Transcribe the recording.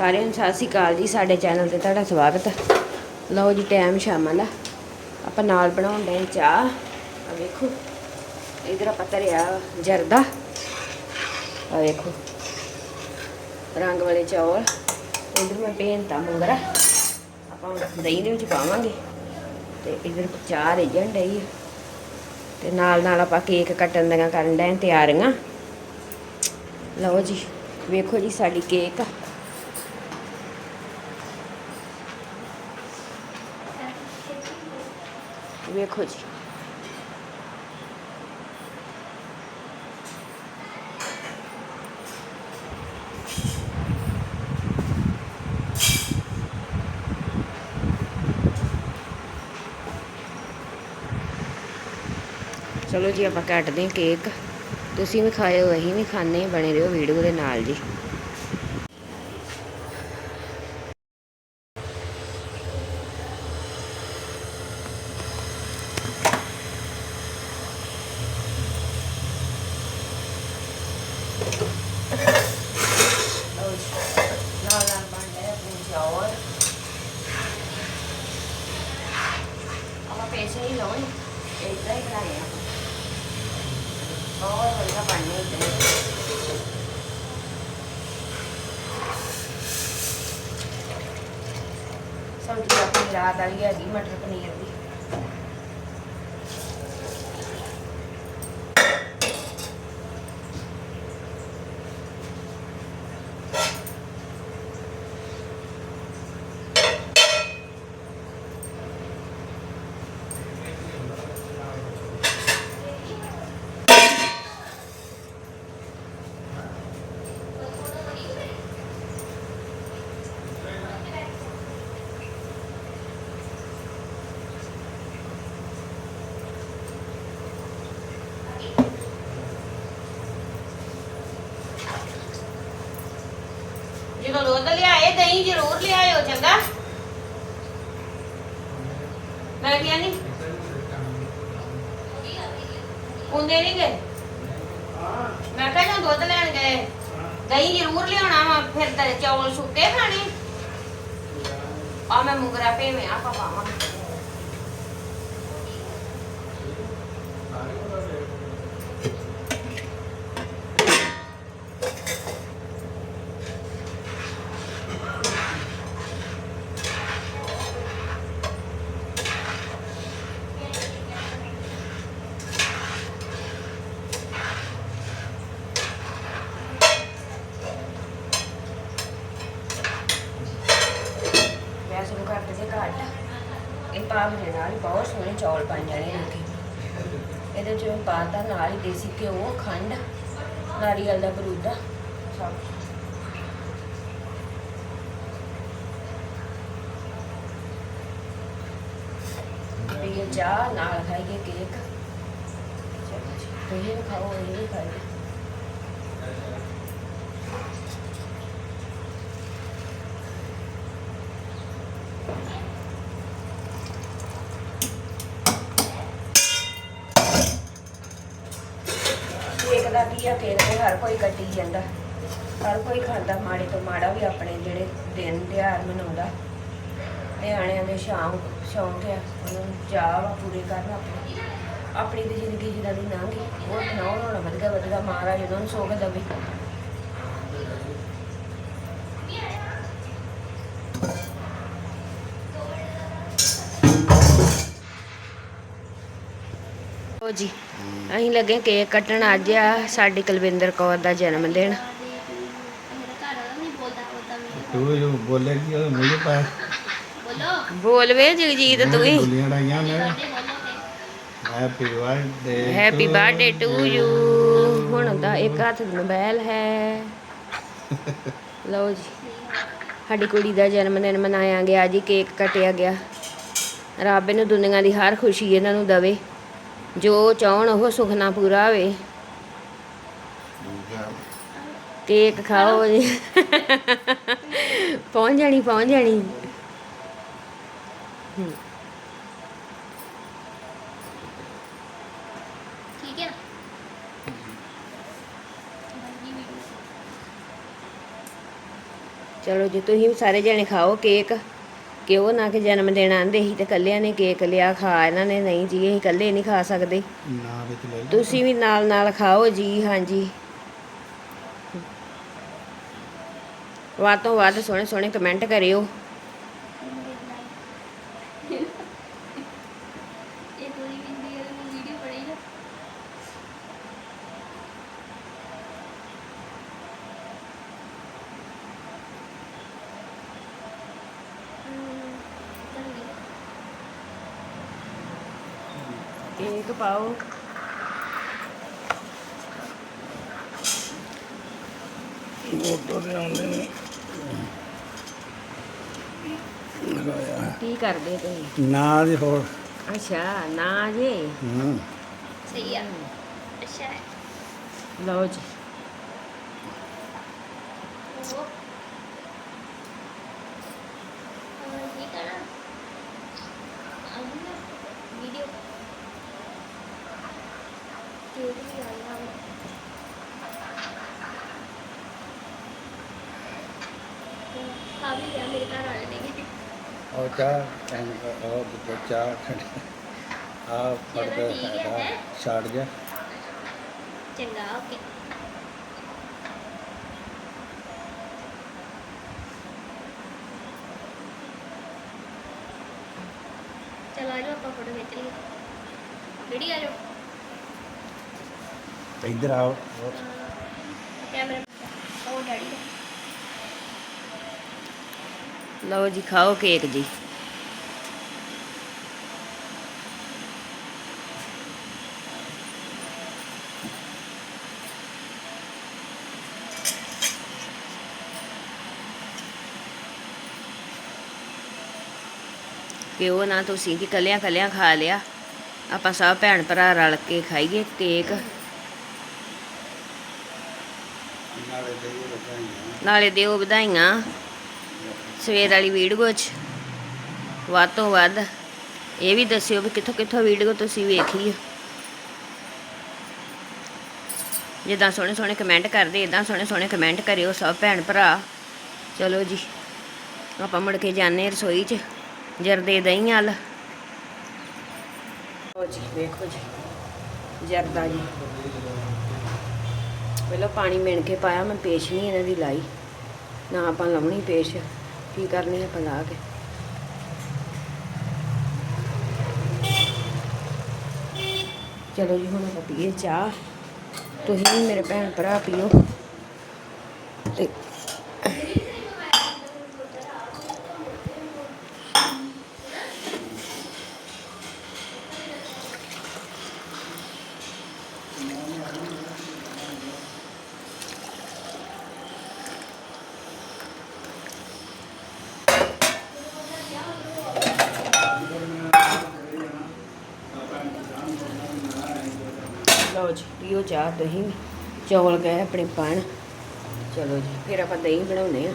ਸਾਰਿਆਂ ਨੂੰ ਸਤਿ ਸ਼੍ਰੀ ਅਕਾਲ ਜੀ, ਸਾਡੇ ਚੈਨਲ ਤੇ ਤੁਹਾਡਾ ਸਵਾਗਤ ਲਓ ਜੀ ਟਾਈਮ ਸ਼ਾਮਾਂ ਦਾ। ਆਪਾਂ ਨਾਲ ਬਣਾਉਣ ਦੇ ਚਾਹ। ਆ ਵੇਖੋ, ਇਧਰ ਆਪਾਂ ਧਰਿਆ ਜਰਦਾ। ਆ ਵੇਖੋ, ਰੰਗ ਵਾਲੇ ਚੌਲ। ਇਧਰ ਮੈਂ ਭੇਨਤਾ ਮੁੰਗਰਾ। ਆਪਾਂ ਹੁਣ ਦਹੀਂ ਦੇ ਵਿੱਚ ਪਾਵਾਂਗੇ। ਤੇ ਇਧਰ ਚਾਹ ਰਿਜਣ ਡਈ ਆ। ਤੇ ਨਾਲ ਨਾਲ ਆਪਾਂ ਕੇਕ ਕੱਟਣ ਦੀਆਂ ਕਰਨ ਡਏ ਤਿਆਰੀਆਂ। ਲਓ ਜੀ, ਵੇਖੋ ਜੀ ਸਾਡੀ ਕੇਕ। ਵੇਖੋ ਜੀ ਚਲੋ ਜੀ ਆਪਾਂ ਕੱਟਦੇ ਹਾਂ ਕੇਕ ਤੁਸੀਂ ਵੀ ਖਾਇਓ, ਅਸੀਂ ਵੀ ਖਾਣੇ ਬਣੇ ਰਹੋ ਵੀਡੀਓ ਦੇ ਨਾਲ ਜੀ ਲਓ ਜੀ ਨਾਲ ਨਾਲ ਬਣ ਰਿਹਾ ਆਪਣੇ ਚੌਲ ਆਪਾਂ ਪੈਸੇ ਹੀ ਲਾਉਣੇ ਇਦਾਂ ਹੀ ਬਣਾਏ ਆ ਬਹੁਤ ਵਧੀਆ ਬਣਨੇ ਇਦਾਂ ਸਬਜ਼ੀ ਆਪਣੀ ਰਾਤ ਵਾਲੀ ਹੈਗੀ ਦੁੱਧ ਲਿਆਏ, ਦਹੀਂ ਜ਼ਰੂਰ ਲਿਆਇਓ, ਚੰਗਾ। ਮੈਂ ਕਿਹਾ ਨਹੀਂ ਹੁੰਦੇ ਨਹੀਂ ਗਏ। ਮੈਂ ਕਿਹਾ ਜਦੋਂ ਦੁੱਧ ਲੈਣ ਗਏ, ਦਹੀਂ ਜ਼ਰੂਰ ਲਿਆਉਣਾ ਵਾ, ਫਿਰ ਤੇ ਚੌਲ ਸੁੱਕੇ ਖਾਣੇ। ਆ ਮੈਂ ਮੁਗਰਾ ਭੇਵੇਂ ਆ ਪਾਵਾਂ ਵੈਸੇ ਨੂੰ ਘੱਟ ਜੇ ਭਾਗ ਦੇ ਨਾਲ ਬਹੁਤ ਸੋਹਣੇ ਚੌਲ ਬਣ ਜਾਣੇ ਲੋਕੀ ਇਹਦੇ ਚ ਪਾਤਾ ਨਾਲ ਹੀ ਦੇਸੀ ਘਿਓ, ਖੰਡ, ਨਾਰੀਅਲ ਦਾ ਬਰੂਦਾ। ਸਭ ਪੀਏ ਚਾਹ, ਨਾਲ ਖਾਈਏ ਕੇਕ। ਤੁਸੀਂ ਖਾਓ, ਇਹ ਖਾਈਏ ਕੇਕ ਦਾ ਤੇ ਹਰ ਕੋਈ ਕੱਟੀ ਜਾਂਦਾ। ਹਰ ਕੋਈ ਖਾਂਦਾ, ਮਾੜੇ ਤੋਂ ਮਾੜਾ ਵੀ ਆਪਣੇ ਜਿਹੜੇ ਦਿਨ ਤਿਉਹਾਰ ਮਨਾਉਂਦਾ। ਨਿਆਣਿਆਂ ਦੇ ਸ਼ਾਮ ਸ਼ੌਂਕ ਆ, ਉਹਨਾਂ ਨੂੰ ਚਾਹ ਵਾ ਪੂਰੇ ਕਰਨ ਆਪਣੀ। ਆਪਣੀ ਦੀ ਜ਼ਿੰਦਗੀ ਜਿਹਨਾਂ ਦੀ ਲੰਘ ਗਈ ਉਹ ਬਣਾਉਣ ਹੋਣਾ ਵਧੀਆ ਵਧੀਆ, ਮਹਾਰਾਜ ਉਹਨਾਂ ਨੂੰ ਸੋਗ ਦੇਵੇ। ਜੀ ਅਸੀਂ ਲੱਗੇ ਕੇਕ ਕੱਟਣ ਅੱਜ ਆ ਸਾਡੀ ਕੁਲਵਿੰਦਰ ਕੌਰ ਦਾ ਜਨਮ ਦਿਨ। ਤੂੰ ਜੋ ਬੋਲੇ ਕਿ ਉਹ ਮੇਰੇ ਪਾਸ ਬੋਲ ਵੇ ਜਗਜੀਤ ਤੂੰ ਹੀ। ਬੋਲੀਆਂ ਡਾਈਆਂ ਨੇ happy birthday happy birthday to you ਹੁਣ ਦਾ ਇੱਕ ਹੱਥ ਮੋਬਾਈਲ ਹੈ। ਲਓ ਜੀ ਸਾਡੀ ਕੁੜੀ ਦਾ ਜਨਮ ਦਿਨ ਮਨਾਇਆ ਗਿਆ ਜੀ ਕੇਕ ਕਟਿਆ ਗਿਆ। ਰੱਬ ਨੂੰ ਦੁਨੀਆ ਦੀ ਹਰ ਖੁਸ਼ੀ ਇਹਨਾਂ ਨੂੰ ਦਵੇ। ਜੋ ਚਾਹਣ ਉਹ ਸੁਖਨਾ ਪੂਰਾ ਹੋਵੇ ਕੇਕ ਖਾਓ ਜੀ। ਪਹੁੰਚ ਜਾਣੀ ਪਹੁੰਚ ਜਾਣੀ। ਹਮ। ਠੀਕ ਹੈ ਨਾ? ਚਲੋ ਜੀ ਤੁਸੀਂ ਵੀ ਸਾਰੇ ਜਣੇ ਖਾਓ ਕੇਕ। ਕਿਉਂ ਨਾ ਕਿ ਜਨਮ ਦਿਨ ਆਂਦੇ ਸੀ ਤੇ ਕੱਲਿਆਂ ਨੇ ਕੇਕ ਲਿਆ ਖਾ ਇਹਨਾਂ ਨੇ ਨਹੀਂ ਜੀ ਅਸੀਂ ਇਕੱਲੇ ਨਹੀਂ ਖਾ ਸਕਦੇ। ਨਾ ਵਿੱਚ ਲੈ ਲਓ। ਤੁਸੀਂ ਵੀ ਨਾਲ ਨਾਲ ਖਾਓ ਜੀ ਹਾਂਜੀ। ਵੱਧ ਤੋਂ ਵੱਧ ਸੋਹਣੇ ਸੋਹਣੇ ਕਮੈਂਟ ਕਰਿਓ। ਇਹ ਪੂਰੀ ਵੀਡੀਓ ਪੜੀ ਨਾ ਕੇਕ ਪਾਓ। ਮੋਟਰ ਦੇ ਆਉਂਦੇ ਨੇ। ਲਗਾਇਆ ਕੀ ਕਰਦੇ ਤੁਸੀਂ? ਨਾ ਜੀ ਹੋਰ। ਅੱਛਾ ਨਾ ਜੀ। ਹੂੰ। ਸਹੀ ਆ। ਅੱਛਾ ਹੈ। ਲਓ ਜੀ। ਉਹ ਹਾਂ ਕੀ ਕਰਾਂ ਆਉਂਦਾ ਵੀਡੀਓ ਕਿਹੜੀ ਆ ਯਾਰ ਆ ਵੀ ਗਿਆ ਮੇਰੇ ਘਰ ਵਾਲੇ ਨੇ ਉਹ ਚਾਹ ਐਨ ਉਹ ਦਿੱਤਾ ਚਾਹ ਆ ਹੈ, ਹੈਗਾ? ਛੱਡ ਜਾ ਚੰਗਾ ਓਕੇ ਚਲੋ ਆ ਜਾਓ ਆਪਾਂ ਫੋਟੋ ਖਿੱਚ ਲਈਏ ਵੀਡੀਓ ਆ ਜਾਓ ਇੱਧਰ ਆਓ। ਲਓ ਜੀ, ਖਾਓ ਕੇਕ ਜੀ। ਕਿ ਉਹ ਨਾ ਤੁਸੀਂ ਕਿ ਕੱਲਿਆਂ ਕੱਲਿਆਂ ਖਾ ਲਿਆ। ਆਪਾਂ ਸਭ ਭੈਣ ਭਰਾ ਰਲ ਕੇ ਖਾਈਏ ਕੇਕ। ਨਾਲੇ ਦਿਓ ਵਧਾਈਆਂ। ਸਵੇਰ ਵਾਲੀ ਵੀਡੀਓ 'ਚ ਵੱਧ ਤੋਂ ਵੱਧ ਇਹ ਵੀ ਦੱਸਿਓ ਵੀ ਕਿੱਥੋਂ ਕਿੱਥੋਂ ਵੀਡੀਓ ਤੁਸੀਂ ਵੇਖੀ ਹੈ ਜਿੱਦਾਂ ਸੋਹਣੇ ਸੋਹਣੇ ਕਮੈਂਟ ਕਰਦੇ ਇਦਾਂ ਸੋਹਣੇ ਸੋਹਣੇ ਕਮੈਂਟ ਕਰਿਓ ਸਭ ਭੈਣ ਭਰਾ। ਚਲੋ ਜੀ, ਆਪਾਂ ਮੁੜ ਕੇ ਜਾਂਦੇ ਰਸੋਈ 'ਚ, ਜਰਦੇ ਦਹੀਂ ਵਾਲ। ਜੀ, ਵੇਖੋ ਜੀ, ਜਰਦਾ ਜੀ। ਪਹਿਲਾਂ ਪਾਣੀ ਮਿਣ ਕੇ ਪਾਇਆ, ਮੈਂ ਪੇਸ਼ ਨਹੀਂ ਇਹਨਾਂ ਦੀ ਲਾਈ। ਨਾ ਆਪਾਂ ਲਾਉਣੀ ਪੇਸ਼, ਕੀ ਕਰਨੀ ਆਪਾਂ ਲਾ ਕੇ। ਚਲੋ ਜੀ, ਹੁਣ ਆਪਾਂ ਪੀਏ ਚਾਹ। ਤੁਸੀਂ ਵੀ ਮੇਰੇ ਭੈਣ ਭਰਾ ਪੀਓ ਤੇ ਲਓ ਜੀ ਪੀਓ, ਚਾਹ ਤੁਸੀਂ ਚੌਲ, ਗਏ, ਆਪਣੇ ਪਾਣ। ਚਲੋ ਜੀ, ਫਿਰ ਆਪਾਂ ਦਹੀਂ ਬਣਾਉਂਦੇ ਆ